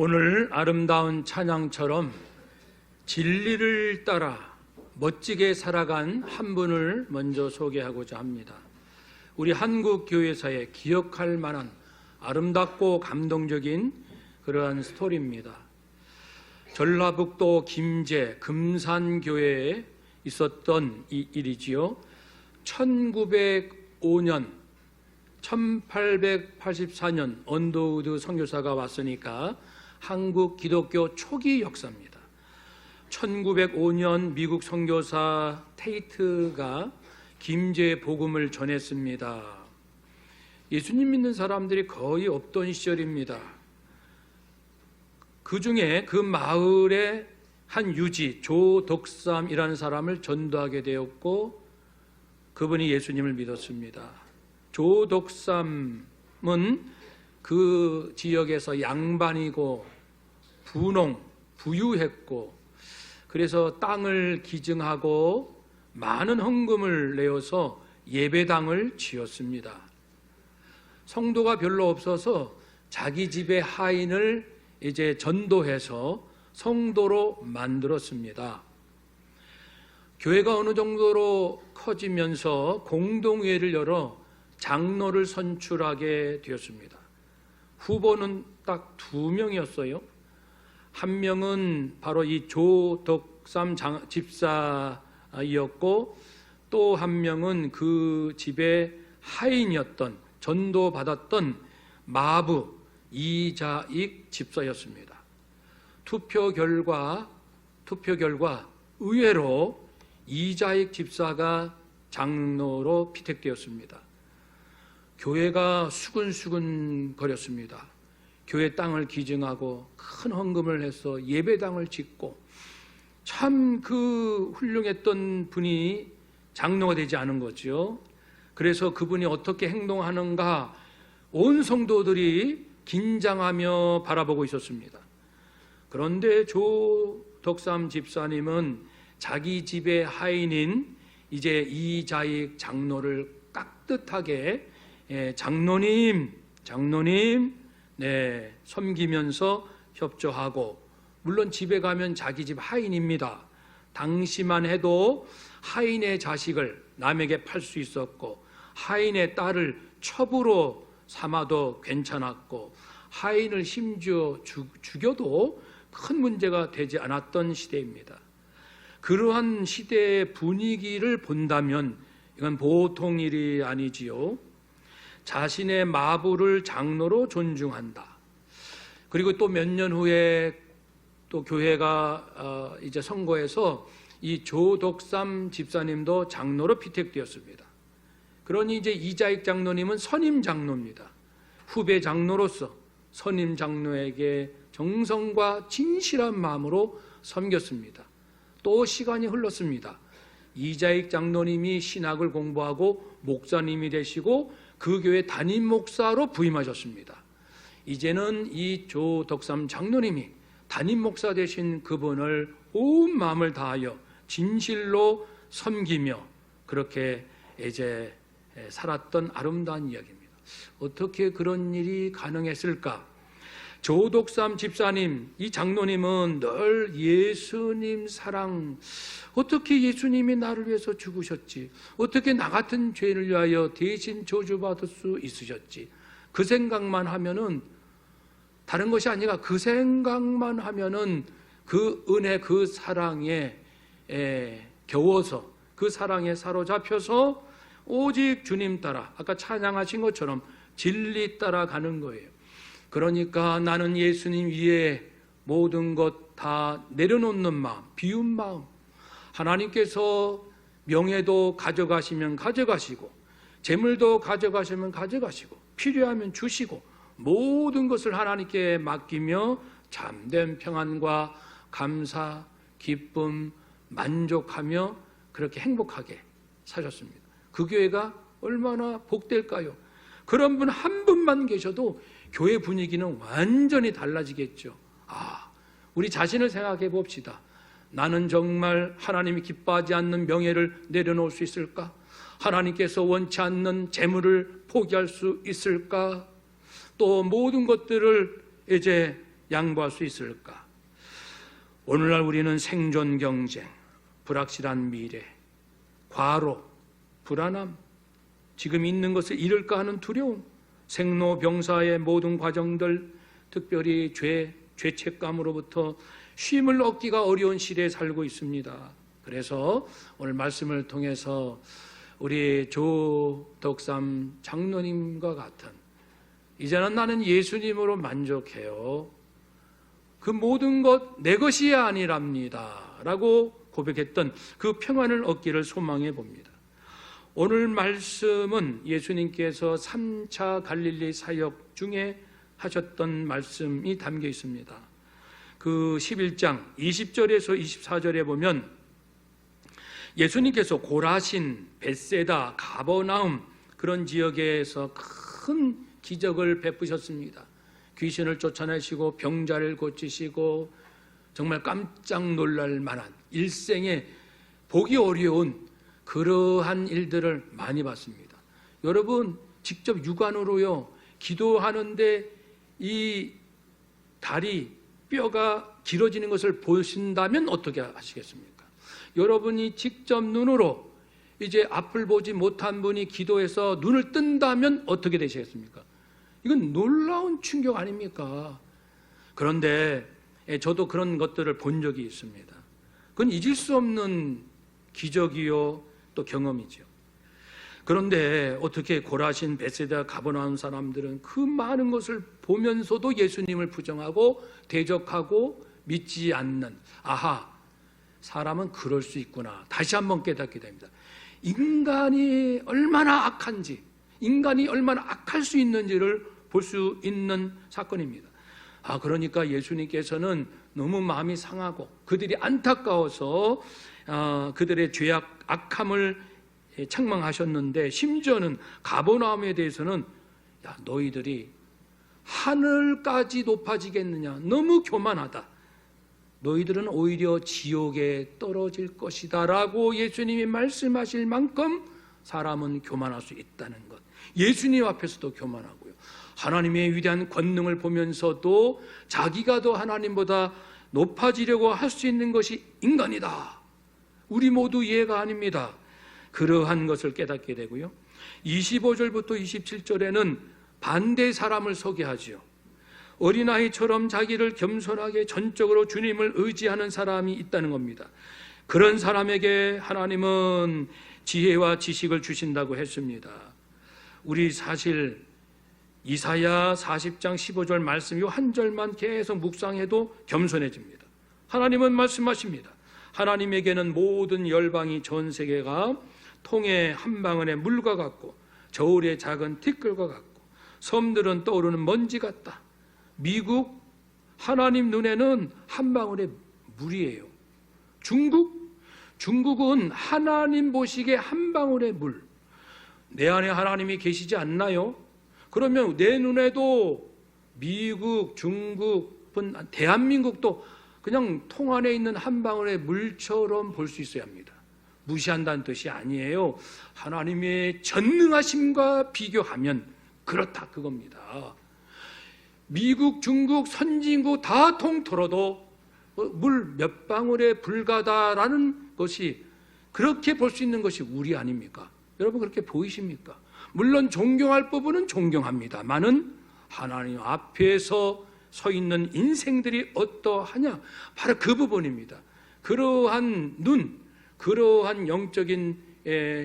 오늘 아름다운 찬양처럼 진리를 따라 멋지게 살아간 한 분을 먼저 소개하고자 합니다. 우리 한국 교회사에 기억할 만한 아름답고 감동적인 그러한 스토리입니다. 전라북도 김제 금산교회에 있었던 이 일이지요. 1905년 1884년 언더우드 선교사가 왔으니까 한국 기독교 초기 역사입니다. 1905년 미국 선교사 테이트가 김제 복음을 전했습니다. 예수님 믿는 사람들이 거의 없던 시절입니다. 그 중에 그 마을의 한 유지 조덕삼이라는 사람을 전도하게 되었고 그분이 예수님을 믿었습니다. 조덕삼은 그 지역에서 양반이고 분홍 부유했고 그래서 땅을 기증하고 많은 헌금을 내어서 예배당을 지었습니다. 성도가 별로 없어서 자기 집의 하인을 이제 전도해서 성도로 만들었습니다. 교회가 어느 정도로 커지면서 공동회를 열어 장로를 선출하게 되었습니다. 후보는 딱 두 명이었어요. 한 명은 바로 이 조덕삼 집사이었고 또 한 명은 그 집의 하인이었던 전도 받았던 마부 이자익 집사였습니다. 투표 결과 투표 결과 의외로 이자익 집사가 장로로 피택되었습니다. 교회가 수근수근 거렸습니다. 교회 땅을 기증하고 큰 헌금을 해서 예배당을 짓고 참 그 훌륭했던 분이 장로가 되지 않은 거죠. 그래서 그분이 어떻게 행동하는가 온 성도들이 긴장하며 바라보고 있었습니다. 그런데 조덕삼 집사님은 자기 집의 하인인 이제 이자익 장로를 깍듯하게 예, 장로님, 장로님, 네, 섬기면서 협조하고 물론 집에 가면 자기 집 하인입니다. 당시만 해도 하인의 자식을 남에게 팔 수 있었고 하인의 딸을 첩으로 삼아도 괜찮았고 하인을 심지어 죽여도 큰 문제가 되지 않았던 시대입니다. 그러한 시대의 분위기를 본다면 이건 보통 일이 아니지요. 자신의 마부를 장로로 존중한다. 그리고 또 몇 년 후에 또 교회가 어, 이제 선거에서 이 조덕삼 집사님도 장로로 피택되었습니다. 그러니 이제 이자익 장로님은 선임 장로입니다. 후배 장로로서 선임 장로에게 정성과 진실한 마음으로 섬겼습니다. 또 시간이 흘렀습니다. 이자익 장로님이 신학을 공부하고 목사님이 되시고 그 교회 담임 목사로 부임하셨습니다. 이제는 이 조덕삼 장로님이 담임 목사 되신 그분을 온 마음을 다하여 진실로 섬기며 그렇게 이제 살았던 아름다운 이야기입니다. 어떻게 그런 일이 가능했을까? 조독삼 집사님, 이 장로님은 늘 예수님 사랑, 어떻게 예수님이 나를 위해서 죽으셨지? 어떻게 나 같은 죄를 위하여 대신 저주받을 수 있으셨지? 그 생각만 하면은 다른 것이 아니라 그 생각만 하면은 그 은혜, 그 사랑에 에, 겨워서 그 사랑에 사로잡혀서 오직 주님 따라 아까 찬양하신 것처럼 진리 따라 가는 거예요. 그러니까 나는 예수님 위에 모든 것 다 내려놓는 마음, 비운 마음. 하나님께서 명예도 가져가시면 가져가시고, 재물도 가져가시면 가져가시고, 필요하면 주시고, 모든 것을 하나님께 맡기며 참된 평안과 감사, 기쁨, 만족하며 그렇게 행복하게 사셨습니다. 그 교회가 얼마나 복될까요? 그런 분 한 분만 계셔도 교회 분위기는 완전히 달라지겠죠. 아, 우리 자신을 생각해 봅시다. 나는 정말 하나님이 기뻐하지 않는 명예를 내려놓을 수 있을까? 하나님께서 원치 않는 재물을 포기할 수 있을까? 또 모든 것들을 이제 양보할 수 있을까? 오늘날 우리는 생존 경쟁, 불확실한 미래, 과로, 불안함, 지금 있는 것을 잃을까 하는 두려움, 생로병사의 모든 과정들, 특별히 죄, 죄책감으로부터 쉼을 얻기가 어려운 시대에 살고 있습니다. 그래서 오늘 말씀을 통해서 우리 조덕삼 장로님과 같은 이제는 나는 예수님으로 만족해요. 그 모든 것 내 것이 아니랍니다. 라고 고백했던 그 평안을 얻기를 소망해 봅니다. 오늘 말씀은 예수님께서 3차 갈릴리 사역 중에 하셨던 말씀이 담겨 있습니다. 그 11장 20절에서 24절에 보면 예수님께서 고라신, 벳세다, 가버나움 그런 지역에서 큰 기적을 베푸셨습니다. 귀신을 쫓아내시고 병자를 고치시고 정말 깜짝 놀랄 만한 일생에 보기 어려운 그러한 일들을 많이 봤습니다. 여러분 직접 육안으로요 기도하는데 이 다리 뼈가 길어지는 것을 보신다면 어떻게 하시겠습니까? 여러분이 직접 눈으로 이제 앞을 보지 못한 분이 기도해서 눈을 뜬다면 어떻게 되시겠습니까? 이건 놀라운 충격 아닙니까? 그런데 예, 저도 그런 것들을 본 적이 있습니다. 그건 잊을 수 없는 기적이요 또 경험이죠. 그런데 어떻게 고라신 베세다 가버나운 사람들은 그 많은 것을 보면서도 예수님을 부정하고 대적하고 믿지 않는 아하 사람은 그럴 수 있구나 다시 한번 깨닫게 됩니다. 인간이 얼마나 악한지 인간이 얼마나 악할 수 있는지를 볼 수 있는 사건입니다. 아 그러니까 예수님께서는 너무 마음이 상하고 그들이 안타까워서 어, 그들의 죄악 악함을 책망하셨는데 심지어는 가버나움에 대해서는 야 너희들이 하늘까지 높아지겠느냐? 너무 교만하다. 너희들은 오히려 지옥에 떨어질 것이다라고 예수님이 말씀하실 만큼 사람은 교만할 수 있다는 것. 예수님 앞에서도 교만하고요. 하나님의 위대한 권능을 보면서도 자기가 더 하나님보다 높아지려고 할 수 있는 것이 인간이다 우리 모두 이해가 아닙니다 그러한 것을 깨닫게 되고요. 25절부터 27절에는 반대 사람을 소개하지요. 어린아이처럼 자기를 겸손하게 전적으로 주님을 의지하는 사람이 있다는 겁니다. 그런 사람에게 하나님은 지혜와 지식을 주신다고 했습니다. 우리 사실 이사야 40장 15절 말씀 이 한 절만 계속 묵상해도 겸손해집니다. 하나님은 말씀하십니다. 하나님에게는 모든 열방이 전 세계가 통의 한 방울의 물과 같고 저울의 작은 티끌과 같고 섬들은 떠오르는 먼지 같다. 미국 하나님 눈에는 한 방울의 물이에요. 중국 중국은 하나님 보시기에 한 방울의 물. 내 안에 하나님이 계시지 않나요? 그러면 내 눈에도 미국, 중국, 대한민국도 그냥 통 안에 있는 한 방울의 물처럼 볼 수 있어야 합니다. 무시한다는 뜻이 아니에요. 하나님의 전능하심과 비교하면 그렇다 그겁니다. 미국, 중국, 선진국 다 통틀어도 물 몇 방울에 불과다라는 것이 그렇게 볼 수 있는 것이 우리 아닙니까? 여러분 그렇게 보이십니까? 물론 존경할 부분은 존경합니다만은 하나님 앞에서 서 있는 인생들이 어떠하냐? 바로 그 부분입니다. 그러한 눈, 그러한 영적인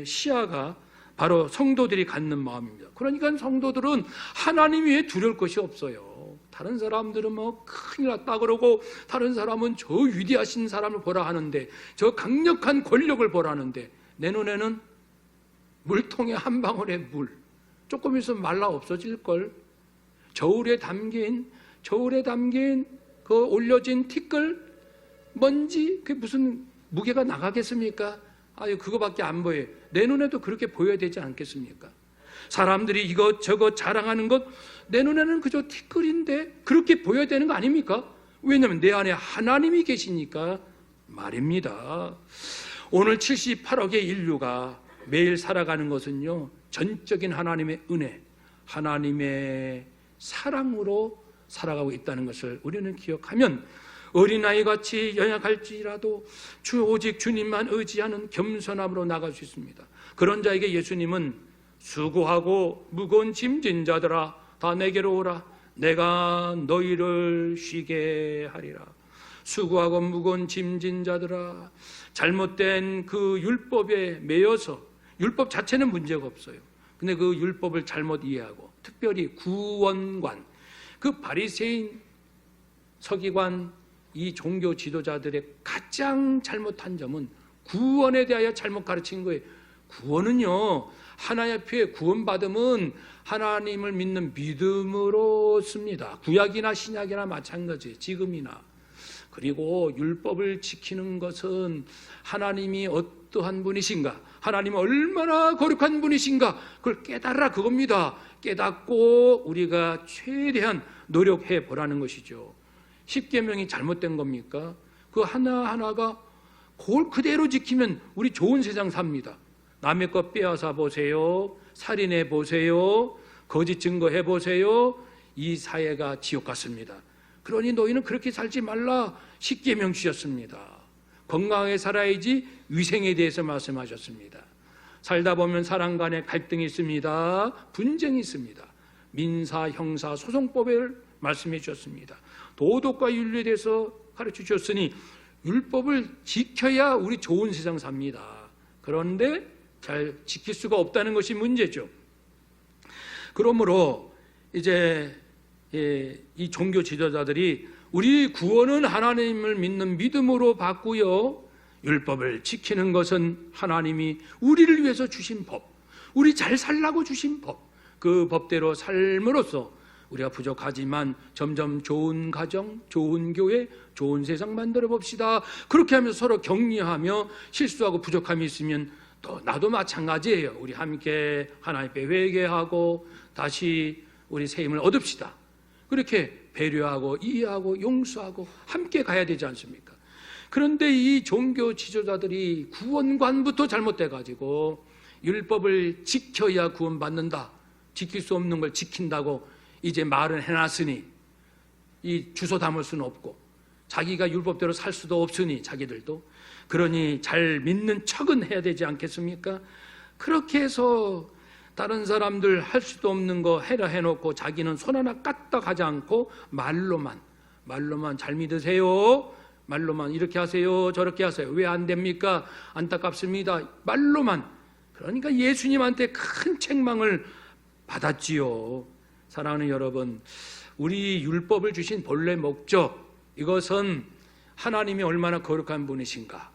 시야가 바로 성도들이 갖는 마음입니다. 그러니까 성도들은 하나님 위에 두려울 것이 없어요. 다른 사람들은 뭐 큰일 났다 그러고 다른 사람은 저 위대하신 사람을 보라 하는데 저 강력한 권력을 보라 하는데 내 눈에는 물통에 한 방울의 물 조금 있으면 말라 없어질 걸 저울에 담긴 저울에 담긴 그 올려진 티끌 먼지 그게 무슨 무게가 나가겠습니까? 아유, 그거밖에 안 보여요. 내 눈에도 그렇게 보여야 되지 않겠습니까? 사람들이 이것저것 자랑하는 것, 내 눈에는 그저 티끌인데 그렇게 보여야 되는 거 아닙니까? 왜냐하면 내 안에 하나님이 계시니까 말입니다. 오늘 78억의 인류가 매일 살아가는 것은요, 전적인 하나님의 은혜, 하나님의 사랑으로 살아가고 있다는 것을 우리는 기억하면 어린아이 같이 연약할지라도 주 오직 주님만 의지하는 겸손함으로 나갈 수 있습니다. 그런 자에게 예수님은 수고하고 무거운 짐진 자들아 다 내게로 오라 내가 너희를 쉬게 하리라. 수고하고 무거운 짐진 자들아 잘못된 그 율법에 매여서 율법 자체는 문제가 없어요. 근데 그 율법을 잘못 이해하고 특별히 구원관 그 바리새인 서기관 이 종교 지도자들의 가장 잘못한 점은 구원에 대하여 잘못 가르친 거예요. 구원은요 하나의 피에 구원받음은 하나님을 믿는 믿음으로 씁니다. 구약이나 신약이나 마찬가지, 지금이나. 그리고 율법을 지키는 것은 하나님이 어떠한 분이신가, 하나님 얼마나 거룩한 분이신가, 그걸 깨달아 그겁니다. 깨닫고 우리가 최대한 노력해 보라는 것이죠. 십계명이 잘못된 겁니까? 그 하나 하나가 그걸 그대로 지키면 우리 좋은 세상 삽니다. 남의 것 빼앗아 보세요. 살인해 보세요. 거짓 증거해 보세요. 이 사회가 지옥 같습니다. 그러니 너희는 그렇게 살지 말라 십계명 주셨습니다. 건강하게 살아야지 위생에 대해서 말씀하셨습니다. 살다 보면 사람 간에 갈등이 있습니다. 분쟁이 있습니다. 민사, 형사, 소송법을 말씀해 주셨습니다. 도덕과 윤리에 대해서 가르쳐 주셨으니 율법을 지켜야 우리 좋은 세상 삽니다. 그런데 잘 지킬 수가 없다는 것이 문제죠. 그러므로 이제 예, 이 종교 지도자들이 우리 구원은 하나님을 믿는 믿음으로 받고요. 율법을 지키는 것은 하나님이 우리를 위해서 주신 법, 우리 잘 살라고 주신 법, 그 법대로 삶으로써 우리가 부족하지만 점점 좋은 가정, 좋은 교회, 좋은 세상 만들어 봅시다. 그렇게 하면서 서로 격려하며 실수하고 부족함이 있으면 또 나도 마찬가지예요. 우리 함께 하나님 앞에 회개하고 다시 우리 새 힘을 얻읍시다. 그렇게 배려하고 이해하고 용서하고 함께 가야 되지 않습니까? 그런데 이 종교 지도자들이 구원관부터 잘못돼 가지고 율법을 지켜야 구원받는다. 지킬 수 없는 걸 지킨다고 이제 말은 해놨으니 이 주소 담을 수는 없고 자기가 율법대로 살 수도 없으니 자기들도 그러니 잘 믿는 척은 해야 되지 않겠습니까? 그렇게 해서 다른 사람들 할 수도 없는 거 해라 해놓고 자기는 손 하나 까딱 하지 않고 말로만 말로만 잘 믿으세요. 말로만 이렇게 하세요. 저렇게 하세요. 왜 안 됩니까? 안타깝습니다. 말로만 그러니까 예수님한테 큰 책망을 받았지요. 사랑하는 여러분, 우리 율법을 주신 본래 목적 이것은 하나님이 얼마나 거룩한 분이신가.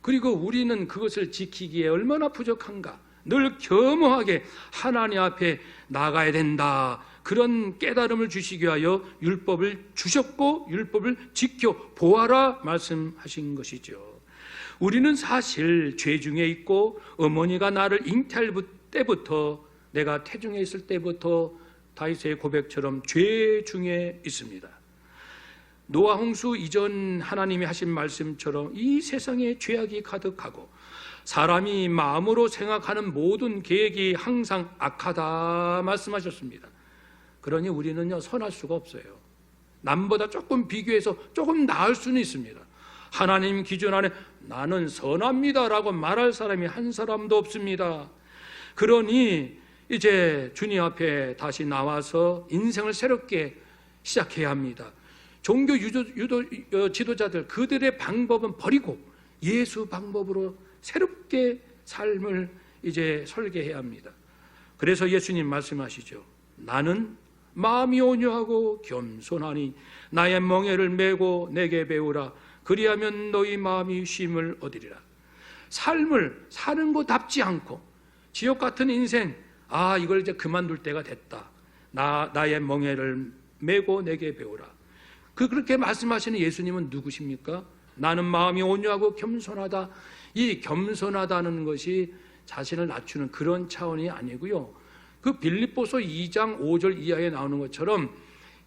그리고 우리는 그것을 지키기에 얼마나 부족한가. 늘 겸허하게 하나님 앞에 나가야 된다. 그런 깨달음을 주시기 위하여 율법을 주셨고 율법을 지켜 보아라 말씀하신 것이죠. 우리는 사실 죄 중에 있고 어머니가 나를 잉태할 때부터 내가 태중에 있을 때부터 다윗의 고백처럼 죄 중에 있습니다. 노아 홍수 이전 하나님이 하신 말씀처럼 이 세상에 죄악이 가득하고 사람이 마음으로 생각하는 모든 계획이 항상 악하다 말씀하셨습니다. 그러니 우리는요 선할 수가 없어요. 남보다 조금 비교해서 조금 나을 수는 있습니다. 하나님 기준 안에 나는 선합니다라고 말할 사람이 한 사람도 없습니다. 그러니 이제 주님 앞에 다시 나와서 인생을 새롭게 시작해야 합니다. 종교 유도, 유도 어, 지도자들 그들의 방법은 버리고 예수 방법으로 새롭게 삶을 이제 설계해야 합니다. 그래서 예수님 말씀하시죠. 나는 마음이 온유하고 겸손하니 나의 멍에를 메고 내게 배우라. 그리하면 너희 마음이 쉼을 얻으리라. 삶을 사는 것답지 않고 지옥 같은 인생 아 이걸 이제 그만둘 때가 됐다. 나 나의 멍에를 메고 내게 배우라. 그 그렇게 말씀하시는 예수님은 누구십니까? 나는 마음이 온유하고 겸손하다. 이 겸손하다는 것이 자신을 낮추는 그런 차원이 아니고요. 그 빌립보서 2장 5절 이하에 나오는 것처럼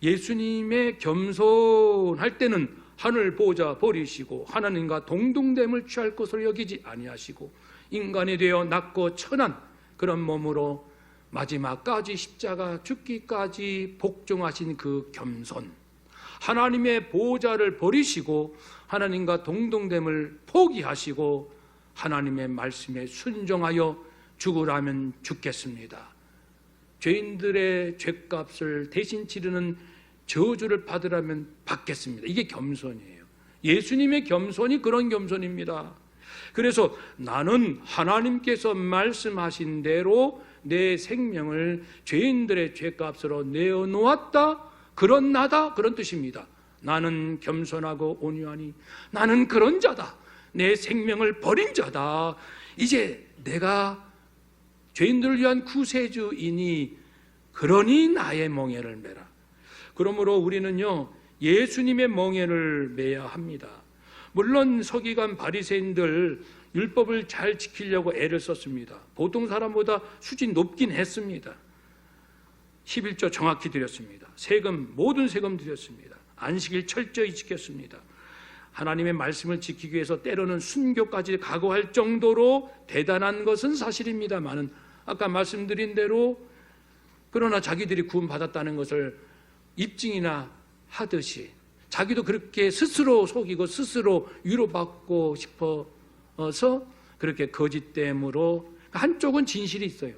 예수님의 겸손할 때는 하늘 보자 버리시고 하나님과 동등됨을 취할 것으로 여기지 아니하시고 인간이 되어 낮고 천한 그런 몸으로 마지막까지 십자가 죽기까지 복종하신 그 겸손, 하나님의 보호자를 버리시고 하나님과 동등됨을 포기하시고 하나님의 말씀에 순종하여 죽으라면 죽겠습니다. 죄인들의 죄값을 대신 치르는 저주를 받으라면 받겠습니다. 이게 겸손이에요. 예수님의 겸손이 그런 겸손입니다. 그래서 나는 하나님께서 말씀하신 대로 내 생명을 죄인들의 죄값으로 내어 놓았다. 그런 나다. 그런 뜻입니다. 나는 겸손하고 온유하니 나는 그런 자다. 내 생명을 버린 자다. 이제 내가 죄인들을 위한 구세주이니 그러니 나의 멍에를 매라. 그러므로 우리는요 예수님의 멍에를 매야 합니다. 물론 서기관 바리새인들 율법을 잘 지키려고 애를 썼습니다. 보통 사람보다 수준 높긴 했습니다. 11조 정확히 드렸습니다. 세금 모든 세금 드렸습니다. 안식일 철저히 지켰습니다. 하나님의 말씀을 지키기 위해서 때로는 순교까지 각오할 정도로 대단한 것은 사실입니다만은 아까 말씀드린 대로 그러나 자기들이 구원 받았다는 것을 입증이나 하듯이 자기도 그렇게 스스로 속이고 스스로 위로받고 싶어서 그렇게 거짓됨으로 한쪽은 진실이 있어요.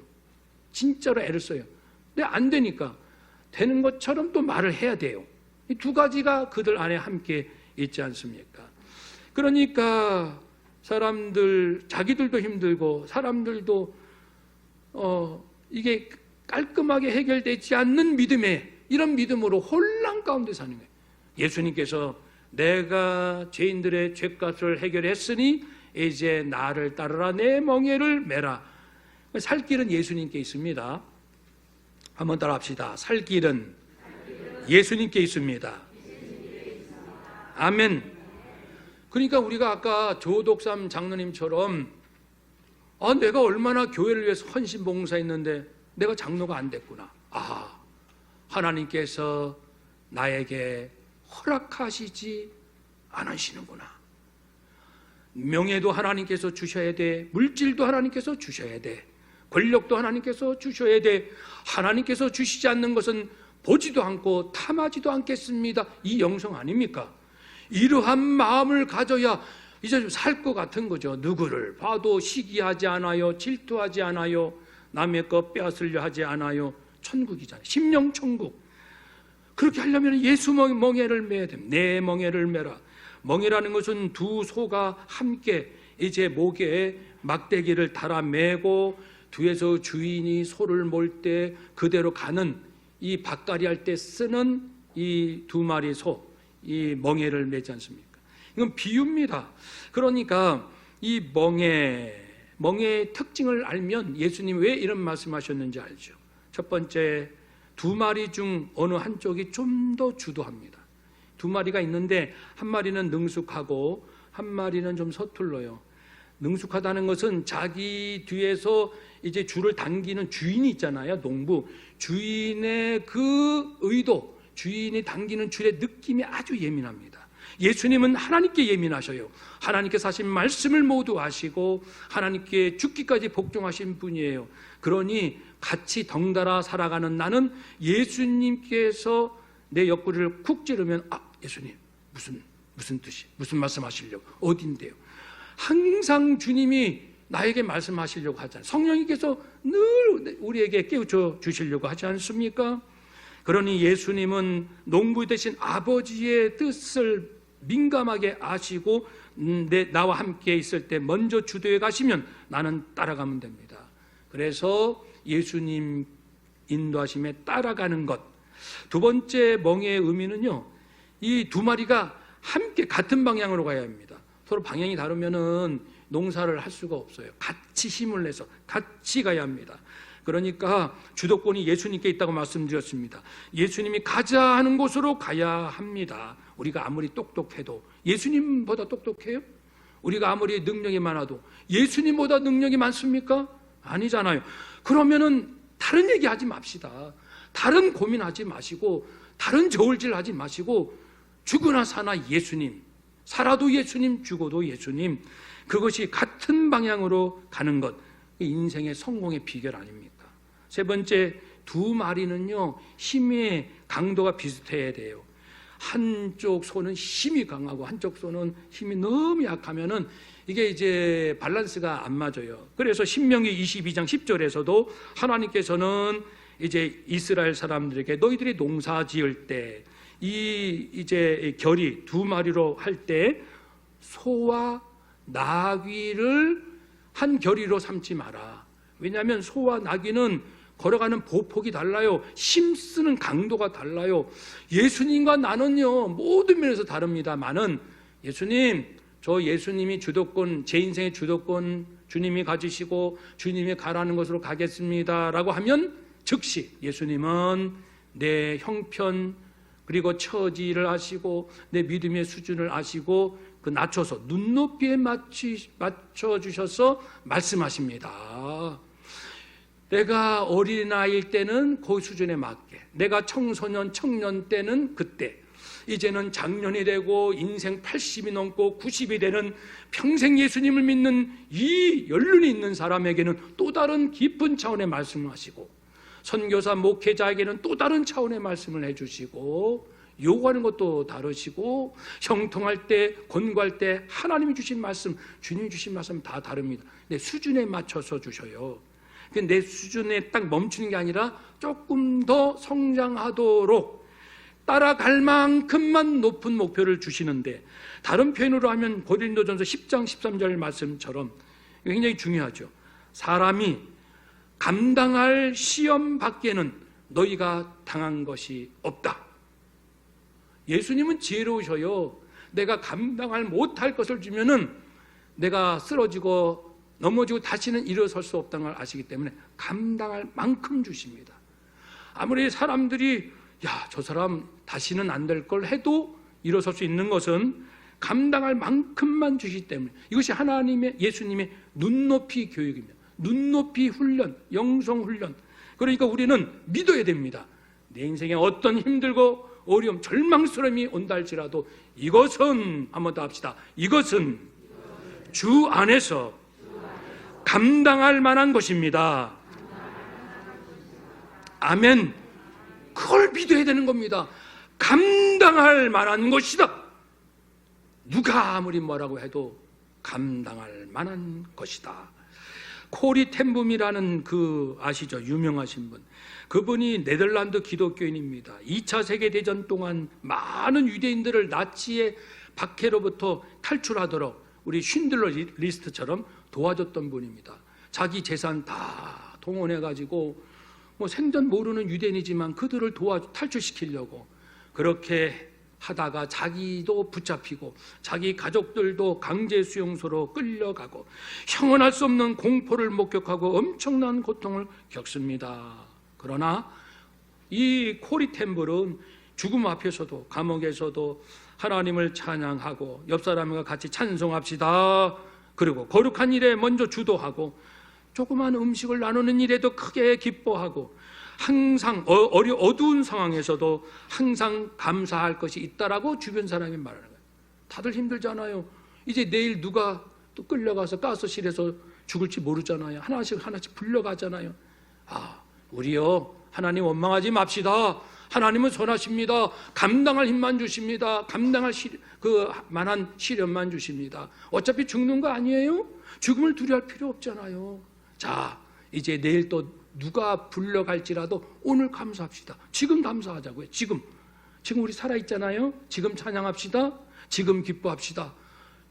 진짜로 애를 써요. 근데 안 되니까 되는 것처럼 또 말을 해야 돼요. 이 두 가지가 그들 안에 함께 있지 않습니까? 그러니까 사람들 자기들도 힘들고 사람들도 어 이게 깔끔하게 해결되지 않는 믿음에 이런 믿음으로 혼란 가운데 사는 거예요. 예수님께서 내가 죄인들의 죄값을 해결했으니 이제 나를 따르라 내 멍에를 매라. 살 길은 예수님께 있습니다. 한번 따라 합시다. 살 길은 예수님께 있습니다. 아멘. 그러니까 우리가 아까 조독삼 장로님처럼 아, 내가 얼마나 교회를 위해서 헌신 봉사했는데 내가 장로가 안 됐구나. 아, 하나님께서 나에게 허락하시지 않으시는구나. 명예도 하나님께서 주셔야 돼. 물질도 하나님께서 주셔야 돼. 권력도 하나님께서 주셔야 돼. 하나님께서 주시지 않는 것은 보지도 않고 탐하지도 않겠습니다. 이 영성 아닙니까? 이러한 마음을 가져야 이제 좀살것 같은 거죠. 누구를 봐도 시기하지 않아요. 질투하지 않아요. 남의 것 빼앗으려 하지 않아요. 천국이잖아요. 심령 천국. 그렇게 하려면 예수 멍- 멍에를 매야 됩니다. 내 멍에를 매라. 멍에라는 것은 두 소가 함께 이제 목에 막대기를 달아 매고 뒤에서 주인이 소를 몰 때 그대로 가는 이 밭갈이 할 때 쓰는 이 두 마리 소, 이 멍에를 매지 않습니까? 이건 비유입니다. 그러니까 이 멍에, 멍에의 특징을 알면 예수님 왜 이런 말씀하셨는지 알죠. 첫 번째, 두 마리 중 어느 한쪽이 좀 더 주도합니다. 두 마리가 있는데 한 마리는 능숙하고 한 마리는 좀 서툴러요. 능숙하다는 것은 자기 뒤에서 이제 줄을 당기는 주인이 있잖아요. 농부. 주인의 그 의도, 주인이 당기는 줄의 느낌이 아주 예민합니다. 예수님은 하나님께 예민하셔요. 하나님께서 하신 말씀을 모두 아시고 하나님께 죽기까지 복종하신 분이에요. 그러니 같이 덩달아 살아가는 나는 예수님께서 내 옆구리를 쿡 찌르면 아 예수님 무슨 무슨 뜻이 무슨 말씀하시려고 어딘데요? 항상 주님이 나에게 말씀하시려고 하잖아요. 성령님께서 늘 우리에게 깨우쳐 주시려고 하지 않습니까? 그러니 예수님은 농부 대신 아버지의 뜻을 민감하게 아시고 음, 내 나와 함께 있을 때 먼저 주도해 가시면 나는 따라가면 됩니다. 그래서 예수님 인도하심에 따라가는 것. 두 번째 멍의 의미는요. 이 두 마리가 함께 같은 방향으로 가야 합니다. 서로 방향이 다르면은 농사를 할 수가 없어요. 같이 힘을 내서 같이 가야 합니다. 그러니까 주도권이 예수님께 있다고 말씀드렸습니다. 예수님이 가자 하는 곳으로 가야 합니다. 우리가 아무리 똑똑해도 예수님보다 똑똑해요? 우리가 아무리 능력이 많아도 예수님보다 능력이 많습니까? 아니잖아요. 그러면은 다른 얘기 하지 맙시다. 다른 고민하지 마시고 다른 저울질 하지 마시고 죽으나 사나 예수님, 살아도 예수님, 죽어도 예수님. 그것이 같은 방향으로 가는 것. 인생의 성공의 비결 아닙니까? 세 번째 두 마리는요 힘의 강도가 비슷해야 돼요. 한쪽 손은 힘이 강하고 한쪽 손은 힘이 너무 약하면은 이게 이제 밸런스가 안 맞아요. 그래서 신명기 22장 10절에서도 하나님께서는 이제 이스라엘 사람들에게 너희들이 농사 지을 때 이 이제 결이 두 마리로 할 때 소와 나귀를 한 결의로 삼지 마라. 왜냐하면 소와 나귀는 걸어가는 보폭이 달라요. 힘쓰는 강도가 달라요. 예수님과 나는요, 모든 면에서 다릅니다만은 예수님, 저 예수님이 주도권, 제 인생의 주도권 주님이 가지시고 주님이 가라는 것으로 가겠습니다 라고 하면 즉시 예수님은 내 형편 그리고 처지를 아시고 내 믿음의 수준을 아시고 그 낮춰서 눈높이에 맞추, 맞춰 주셔서 말씀하십니다. 내가 어린아이일 때는 그 수준에 맞게 내가 청소년 청년 때는 그때 이제는 장년이 되고 인생 80이 넘고 90이 되는 평생 예수님을 믿는 이 연륜이 있는 사람에게는 또 다른 깊은 차원의 말씀을 하시고 선교사 목회자에게는 또 다른 차원의 말씀을 해주시고 요구하는 것도 다르시고 형통할 때 권고할 때 하나님이 주신 말씀 주님이 주신 말씀 다 다릅니다 내 수준에 맞춰서 주셔요 그내 수준에 딱 멈추는 게 아니라 조금 더 성장하도록 따라갈 만큼만 높은 목표를 주시는데 다른 표현으로 하면 고린도전서 10장 13절 말씀처럼 굉장히 중요하죠. 사람이 감당할 시험 밖에는 너희가 당한 것이 없다. 예수님은 지혜로우셔요. 내가 감당할 못할 것을 주면은 내가 쓰러지고 넘어지고 다시는 일어설 수 없다는 걸 아시기 때문에 감당할 만큼 주십니다. 아무리 사람들이 야, 저 사람 다시는 안 될 걸 해도 일어설 수 있는 것은 감당할 만큼만 주시기 때문에 이것이 하나님의 예수님의 눈높이 교육입니다. 눈높이 훈련, 영성 훈련. 그러니까 우리는 믿어야 됩니다. 내 인생에 어떤 힘들고 어려움, 절망스러움이 온다 할지라도 이것은 한번 더 합시다. 이것은 주 안에서 감당할 만한 것입니다. 아멘. 그걸 믿어야 되는 겁니다. 감당할 만한 것이다. 누가 아무리 뭐라고 해도 감당할 만한 것이다. 코리 템붐이라는 그 아시죠? 유명하신 분. 그분이 네덜란드 기독교인입니다. 2차 세계대전 동안 많은 유대인들을 나치의 박해로부터 탈출하도록 우리 쉰들러 리스트처럼 도와줬던 분입니다. 자기 재산 다 동원해가지고 뭐 생전 모르는 유대인이지만 그들을 도와 탈출시키려고 그렇게 하다가 자기도 붙잡히고 자기 가족들도 강제 수용소로 끌려가고 형언할 수 없는 공포를 목격하고 엄청난 고통을 겪습니다. 그러나 이 코리 템블은 죽음 앞에서도 감옥에서도 하나님을 찬양하고 옆 사람과 같이 찬송합시다. 그리고 거룩한 일에 먼저 주도하고 조그만 음식을 나누는 일에도 크게 기뻐하고 항상 어, 어려 어두운 상황에서도 항상 감사할 것이 있다라고 주변 사람이 말하는 거예요. 다들 힘들잖아요. 이제 내일 누가 또 끌려가서 가스실에서 죽을지 모르잖아요. 하나씩 하나씩 불려가잖아요. 아, 우리요 하나님 원망하지 맙시다. 하나님은 선하십니다. 감당할 힘만 주십니다. 감당할 시, 그 만한 시련만 주십니다. 어차피 죽는 거 아니에요? 죽음을 두려워할 필요 없잖아요. 자, 이제 내일 또 누가 불려갈지라도 오늘 감사합시다. 지금 감사하자고요. 지금. 지금 우리 살아있잖아요. 지금 찬양합시다. 지금 기뻐합시다.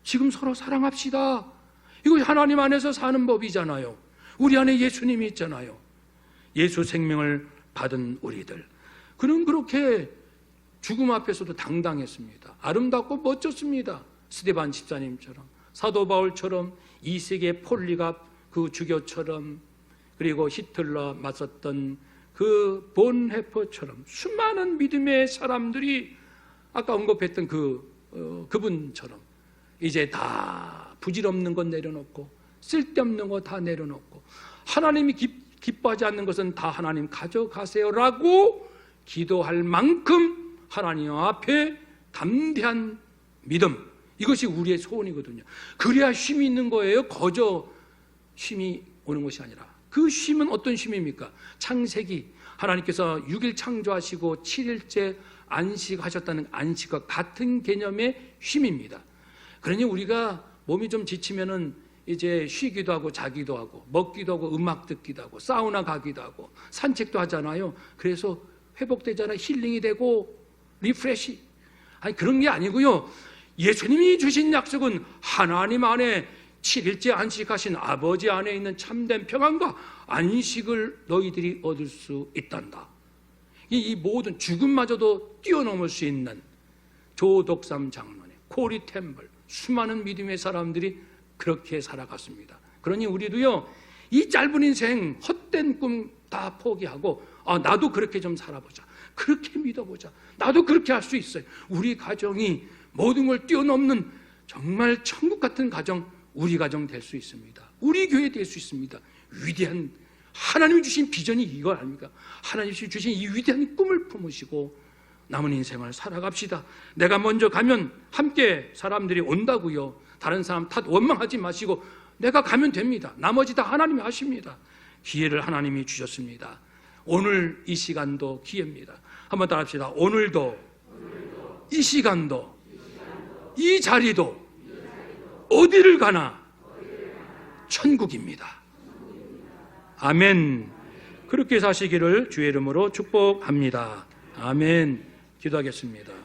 지금 서로 사랑합시다. 이거 하나님 안에서 사는 법이잖아요. 우리 안에 예수님이 있잖아요. 예수 생명을 받은 우리들. 그는 그렇게 죽음 앞에서도 당당했습니다. 아름답고 멋졌습니다. 스테반 집사님처럼 사도 바울처럼 이세계 폴리갑 그 주교처럼 그리고 히틀러 맞섰던 그 본헤퍼처럼 수많은 믿음의 사람들이 아까 언급했던 그 어, 그분처럼 이제 다 부질없는 것 내려놓고 쓸데없는 거 다 내려놓고 하나님이 기, 기뻐하지 않는 것은 다 하나님 가져가세요라고 기도할 만큼 하나님 앞에 담대한 믿음 이것이 우리의 소원이거든요. 그래야 힘이 있는 거예요. 거저 힘이 오는 것이 아니라 그 쉼은 어떤 쉼입니까? 창세기 하나님께서 6일 창조하시고 7일째 안식하셨다는 안식과 같은 개념의 쉼입니다. 그러니 우리가 몸이 좀 지치면은 이제 쉬기도 하고 자기도 하고 먹기도 하고 음악 듣기도 하고 사우나 가기도 하고 산책도 하잖아요. 그래서 회복되잖아 힐링이 되고 리프레시. 아니 그런 게 아니고요. 예수님이 주신 약속은 하나님 안에 7일째 안식하신 아버지 안에 있는 참된 평안과 안식을 너희들이 얻을 수 있단다. 이, 이 모든 죽음마저도 뛰어넘을 수 있는 조독삼 장로의 코리 템벌 수많은 믿음의 사람들이 그렇게 살아갔습니다. 그러니 우리도요 이 짧은 인생 헛된 꿈 다 포기하고 아 나도 그렇게 좀 살아보자. 그렇게 믿어보자. 나도 그렇게 할 수 있어요. 우리 가정이 모든 걸 뛰어넘는 정말 천국 같은 가정 우리 가정 될 수 있습니다. 우리 교회 될 수 있습니다. 위대한 하나님이 주신 비전이 이거 아닙니까? 하나님이 주신 이 위대한 꿈을 품으시고 남은 인생을 살아갑시다. 내가 먼저 가면 함께 사람들이 온다고요. 다른 사람 탓 원망하지 마시고 내가 가면 됩니다. 나머지 다 하나님이 하십니다. 기회를 하나님이 주셨습니다. 오늘 이 시간도 기회입니다. 한번 따라 합시다. 오늘도 이 시간도 이 자리도 어디를 가나 천국입니다. 아멘. 그렇게 사시기를 주의 이름으로 축복합니다. 아멘. 기도하겠습니다.